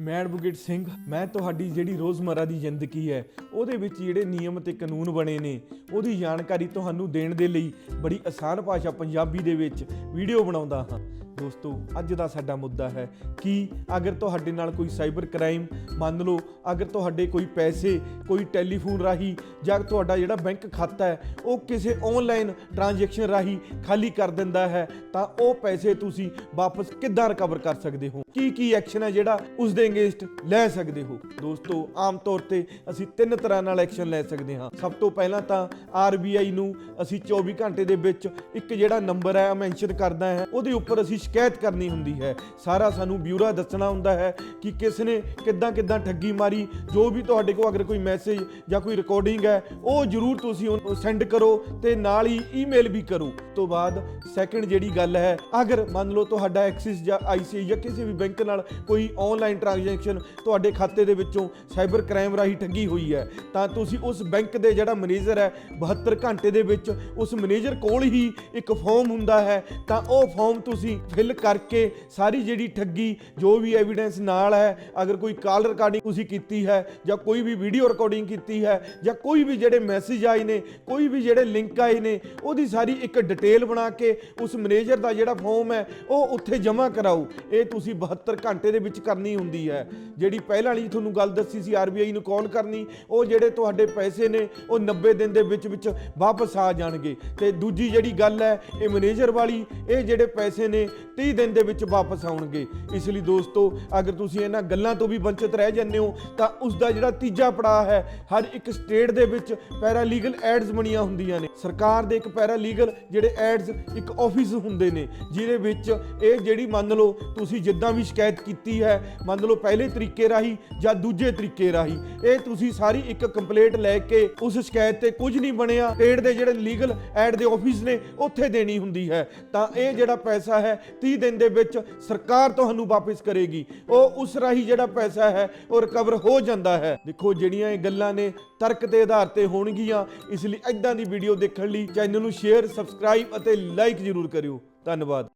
ਮੈਂ ਐਡਵੋਕੇਟ ਸਿੰਘ, ਮੈਂ ਤੁਹਾਡੀ ਜਿਹੜੀ ਰੋਜ਼ਮਰਰਾ ਦੀ ਜ਼ਿੰਦਗੀ ਹੈ, ਉਹਦੇ ਵਿੱਚ ਜਿਹੜੇ ਨਿਯਮ ਤੇ ਕਾਨੂੰਨ ਬਣੇ ਨੇ, ਉਹਦੀ ਜਾਣਕਾਰੀ ਤੁਹਾਨੂੰ ਦੇਣ ਦੇ ਲਈ ਬੜੀ ਆਸਾਨ ਭਾਸ਼ਾ ਪੰਜਾਬੀ ਦੇ ਵਿੱਚ ਵੀਡੀਓ ਬਣਾਉਂਦਾ ਹਾਂ। ਦੋਸਤੋ, ਅੱਜ ਦਾ ਸਾਡਾ ਮੁੱਦਾ ਹੈ ਕਿ ਅਗਰ ਤੁਹਾਡੇ ਨਾਲ ਕੋਈ ਸਾਈਬਰ ਕ੍ਰਾਈਮ, ਮੰਨ ਲਓ, ਅਗਰ ਤੁਹਾਡੇ ਕੋਈ ਪੈਸੇ, ਕੋਈ ਟੈਲੀਫੋਨ ਰਾਹੀਂ ਜਾਂ ਤੁਹਾਡਾ ਜਿਹੜਾ ਬੈਂਕ ਖਾਤਾ ਹੈ, ਉਹ ਕਿਸੇ ਆਨਲਾਈਨ ਟ੍ਰਾਂਜੈਕਸ਼ਨ ਰਾਹੀਂ ਖਾਲੀ ਕਰ ਦਿੰਦਾ ਹੈ, ਤਾਂ ਉਹ ਪੈਸੇ ਤੁਸੀਂ ਵਾਪਸ ਕਿੱਦਾਂ ਰਿਕਵਰ ਕਰ ਸਕਦੇ ਹੋ? ਕੀ ਕੀ ਐਕਸ਼ਨ ਹੈ ਜਿਹੜਾ ਉਸ ਦੇ ਅਗੇਂਸਟ ਲੈ ਸਕਦੇ ਹੋ? ਦੋਸਤੋ, ਆਮ ਤੌਰ ਤੇ ਅਸੀਂ ਤਿੰਨ ਤਰ੍ਹਾਂ ਨਾਲ ਐਕਸ਼ਨ ਲੈ ਸਕਦੇ ਹਾਂ। ਸਭ ਤੋਂ ਪਹਿਲਾਂ ਤਾਂ ਆਰਬੀਆਈ ਨੂੰ ਅਸੀਂ 24 ਘੰਟੇ ਦੇ ਵਿੱਚ ਇੱਕ ਜਿਹੜਾ ਨੰਬਰ ਹੈ ਮੈਂਸ਼ਨ ਕਰਦਾ ਹੈ। ਉਹਦੇ ਉੱਪਰ ਅਸੀਂ ਸ਼ਿਕਾਇਤ ਕਰਨੀ ਹੁੰਦੀ ਹੈ। ਸਾਰਾ ਸਾਨੂੰ ਬਿਊਰਾ ਦੱਸਣਾ ਹੁੰਦਾ ਹੈ ਕਿ ਕਿਸ ਨੇ ਕਿੱਦਾਂ ਕਿੱਦਾਂ ਠੱਗੀ ਮਾਰੀ, ਜੋ ਵੀ ਤੁਹਾਡੇ ਕੋਲ ਅਗਰ ਕੋਈ ਮੈਸੇਜ ਜਾਂ ਕੋਈ ਰਿਕਾਰਡਿੰਗ ਹੈ, ਉਹ ਜਰੂਰ ਤੁਸੀਂ ਉਹ ਸੈਂਡ ਕਰੋ ਤੇ ਨਾਲ ਹੀ ਈਮੇਲ ਵੀ ਕਰੋ। ਤੋਂ ਬਾਅਦ ਸੈਕੰਡ ਜਿਹੜੀ ਗੱਲ ਹੈ, ਅਗਰ ਮੰਨ ਲਓ ਤੁਹਾਡਾ ਐਕਸਿਸ ਜਾਂ ਆਈਸੀਆਈ ਜਾਂ ਕਿਸੇ ਵੀ ਬੈਂਕ ਨਾਲ ਕੋਈ ਆਨਲਾਈਨ ਟ੍ਰਾਂਜੈਕਸ਼ਨ ਤੁਹਾਡੇ ਖਾਤੇ ਦੇ ਵਿੱਚੋਂ ਸਾਈਬਰ ਕ੍ਰਾਈਮ ਰਾਹੀਂ ਠੱਗੀ ਹੋਈ ਹੈ, ਤਾਂ ਤੁਸੀਂ ਉਸ ਬੈਂਕ ਦੇ ਜਿਹੜਾ ਮੈਨੇਜਰ ਹੈ 72 ਘੰਟੇ ਦੇ ਵਿੱਚ ਉਸ ਮੈਨੇਜਰ ਕੋਲ ਹੀ ਇੱਕ ਫਾਰਮ ਹੁੰਦਾ ਹੈ, ਤਾਂ ਉਹ ਫਾਰਮ ਤੁਸੀਂ ਫਿਲ ਕਰਕੇ ਸਾਰੀ ਜਿਹੜੀ ਠੱਗੀ, ਜੋ ਵੀ ਐਵੀਡੈਂਸ ਨਾਲ ਹੈ, ਅਗਰ ਕੋਈ ਕਾਲ ਰਿਕਾਰਡਿੰਗ ਤੁਸੀਂ ਕੀਤੀ ਹੈ, ਜਾਂ ਕੋਈ ਵੀ ਵੀਡੀਓ ਰਿਕਾਰਡਿੰਗ ਕੀਤੀ ਹੈ, ਜਾਂ ਕੋਈ ਵੀ ਜਿਹੜੇ ਮੈਸੇਜ ਆਏ ਨੇ, ਕੋਈ ਵੀ ਜਿਹੜੇ ਲਿੰਕ ਆਏ ਨੇ, ਉਹਦੀ ਸਾਰੀ ਇੱਕ ਡਿਟੇਲ ਬਣਾ ਕੇ ਉਸ ਮੈਨੇਜਰ ਦਾ ਜਿਹੜਾ ਫਾਰਮ ਹੈ, ਉਹ ਉੱਥੇ ਜਮ੍ਹਾਂ ਕਰਾਓ। ਇਹ ਤੁਸੀਂ 72 ਘੰਟੇ ਦੇ ਵਿੱਚ ਕਰਨੀ ਹੁੰਦੀ ਹੈ। ਜਿਹੜੀ ਪਹਿਲਾਂ ਵਾਲੀ ਤੁਹਾਨੂੰ ਗੱਲ ਦੱਸੀ ਸੀ ਆਰਬੀਆਈ ਨੂੰ ਕਾਲ ਕਰਨੀ, ਉਹ ਜਿਹੜੇ ਤੁਹਾਡੇ ਪੈਸੇ ਨੇ, ਉਹ 90 ਦਿਨ ਦੇ ਵਿੱਚ ਵਿੱਚ ਵਾਪਸ ਆ ਜਾਣਗੇ। ਤੇ ਦੂਜੀ ਜਿਹੜੀ ਗੱਲ ਹੈ, ਇਹ ਮੈਨੇਜਰ ਵਾਲੀ, ਇਹ ਜਿਹੜੇ ਪੈਸੇ ਨੇ 30 ਦਿਨ ਦੇ ਵਿੱਚ ਵਾਪਸ ਆਉਣਗੇ। ਇਸ ਲਈ ਦੋਸਤੋ, ਅਗਰ ਤੁਸੀਂ ਇਹਨਾਂ ਗੱਲਾਂ ਤੋਂ ਵੀ ਵੰਚਿਤ ਰਹਿ ਜਾਂਦੇ ਹੋ, ਤਾਂ ਉਸ ਦਾ ਜਿਹੜਾ ਤੀਜਾ ਪੜਾਅ ਹੈ, ਹਰ ਇੱਕ ਸਟੇਟ ਦੇ ਵਿੱਚ ਪੈਰਾ ਲੀਗਲ ਐਡਸ ਬਣੀਆਂ ਹੁੰਦੀਆਂ ਨੇ। ਸਰਕਾਰ ਦੇ ਇੱਕ ਪੈਰਾ ਲੀਗਲ ਜਿਹੜੇ ਐਡਸ ਇੱਕ ਆਫਿਸ ਹੁੰਦੇ ਨੇ, ਜਿਹਦੇ ਵਿੱਚ ਇਹ ਜਿਹੜੀ ਮੰਨ ਲਓ ਤੁਸੀਂ ਜਿੱਦਾਂ ਵੀ ਸ਼ਿਕਾਇਤ ਕੀਤੀ ਹੈ, ਮੰਨ ਲਓ ਪਹਿਲੇ ਤਰੀਕੇ ਰਾਹੀਂ ਜਾਂ ਦੂਜੇ ਤਰੀਕੇ ਰਾਹੀਂ, ਇਹ ਤੁਸੀਂ ਸਾਰੀ ਇੱਕ ਕੰਪਲੇਂਟ ਲੈ ਕੇ ਉਸ ਸ਼ਿਕਾਇਤ ਤੇ ਕੁਝ ਨਹੀਂ ਬਣਿਆ। ਸਟੇਟ ਦੇ ਜਿਹੜੇ ਲੀਗਲ ਐਡ ਦੇ ਆਫਿਸ ਨੇ, ਉੱਥੇ ਦੇਣੀ ਹੁੰਦੀ ਹੈ। ਤਾਂ ਇਹ ਜਿਹੜਾ ਪੈਸਾ ਹੈ 30 ਦਿਨ ਦੇ ਵਿੱਚ ਸਰਕਾਰ ਤੁਹਾਨੂੰ ਵਾਪਸ ਕਰੇਗੀ। ਉਹ ਉਸ ਰਾਹੀਂ ਜਿਹੜਾ ਪੈਸਾ ਹੈ, ਉਹ ਰਿਕਵਰ ਹੋ ਜਾਂਦਾ ਹੈ। ਦੇਖੋ, ਜਿਹੜੀਆਂ ਇਹ ਗੱਲਾਂ ਨੇ ਤਰਕ ਦੇ ਆਧਾਰ ਤੇ ਹੋਣਗੀਆਂ, ਇਸ ਲਈ ਐਦਾਂ ਦੀ ਵੀਡੀਓ ਦੇਖਣ ਲਈ ਚੈਨਲ ਨੂੰ ਸ਼ੇਅਰ ਸਬਸਕ੍ਰਾਈਬ ਅਤੇ ਲਾਈਕ ਜ਼ਰੂਰ ਕਰਿਓ। ਧੰਨਵਾਦ।